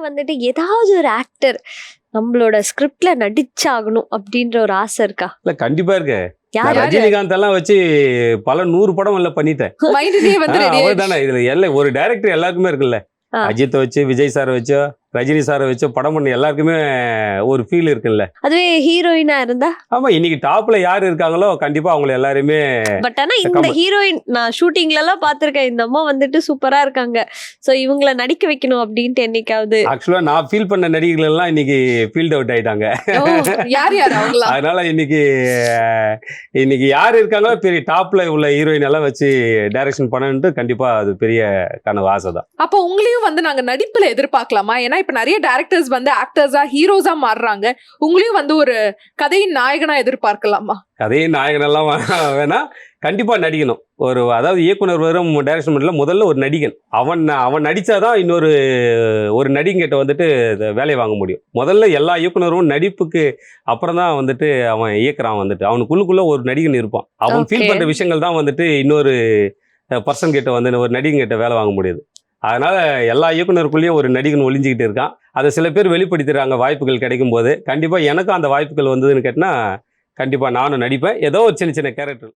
எனக்கு வந்துட்டு ஏதாவது ஒரு ஆக்டர் நம்மளோட ஸ்கிரிப்ட்ல நடிச்சாகணும் அப்படின்ற ஒரு ஆசை இருக்கா? இல்ல கண்டிப்பா இருக்கு யார் நான் ரஜினிகாந்த் எல்லாம் வச்சு பல நூறு படம் எல்லாம் பண்ணிட்டேன். மைண்ட்லயே வந்து ready அவர் தானே இதுல எல்லாம் ஒரு டைரக்டர் எல்லாருக்குமே இருக்குல்ல. அஜித்தை வச்சு விஜய் சாரை வச்சோ ரஜினி சாரை வச்சோ படம் பண்ண எல்லாருக்குமே ஒரு ஃபீல் இருக்குல்ல. அதுவே ஹீரோயினா இருந்தா? ஆமா இன்னைக்கு டாப்ல யார் இருக்காங்களோ கண்டிப்பா அவங்கள எல்லாருமே பட் ஆனா இந்த. ஹீரோயின் நான் ஷூட்டிங்ல எல்லாம் பாத்திருக்கேன் இந்த அம்மா வந்துட்டு சூப்பரா இருக்காங்க. சோ இவங்கள நடிக்க வைக்கணும் அப்படின்ட்டு என்னைக்காவது. ஆக்சுவலா நான் ஃபீல் பண்ண நடிகர்கள் எல்லாம் இன்னைக்கு ஃபீல்ட் அவுட் ஆயிட்டாங்க. யார் யார் அவங்களா? அதனால இன்னைக்கு இன்னைக்கு யார் இருக்காங்களோ பெரிய டாப்ல உள்ள ஹீரோயின் எல்லாம் வச்சு டைரக்ஷன் பண்ணணுன்ட்டு கண்டிப்பா அது பெரிய கனவு ஆசை தான். அப்போ உங்களையும் வந்து நாங்க நடிப்புல எதிர்பார்க்கலாமா? ஏன்னா இப்ப நிறைய டேரக்டர்ஸ் வந்து ஆக்டர்ஸா ஹீரோஸா மாறுறாங்க. உங்களையும் வந்து ஒரு கதையின் நாயகனா எதிர்பார்க்கலாமா? கதையை நாயகனெல்லாம் வேணா கண்டிப்பா நடிக்கணும். ஒரு அதாவது இயக்குனர் வரும் டைரக்ஷன் பண்ணல முதல்ல ஒரு நடிகன். அவன் அவன் நடிச்சாதான் இன்னொரு ஒரு நடிகங்கிட்ட வந்துட்டு வேலையை வாங்க முடியும். முதல்ல எல்லா இயக்குனரும் நடிப்புக்கு அப்புறம் தான் வந்துட்டு அவன் இயக்குறான் வந்துட்டு. அவனுக்குள்ளுக்குள்ள ஒரு நடிகன் இருப்பான். அவன் ஃபீல். பண்ற விஷயங்கள் தான் வந்துட்டு இன்னொரு பர்சன் கிட்ட வந்து ஒரு நடிகன் கிட்ட வேலை வாங்க முடியுது. அதனால் எல்லா இயக்குனருக்குள்ளேயும் ஒரு நடிகன் ஒளிஞ்சிக்கிட்டு இருக்கான். அதை சில பேர் வெளிப்படுத்துகிறாங்க வாய்ப்புகள் கிடைக்கும் போது கண்டிப்பாக எனக்கும் அந்த வாய்ப்புகள் வந்ததுன்னு கேட்டினா கண்டிப்பாக நானும் நடிப்பேன். ஏதோ ஒரு சின்ன சின்ன கேரக்டர்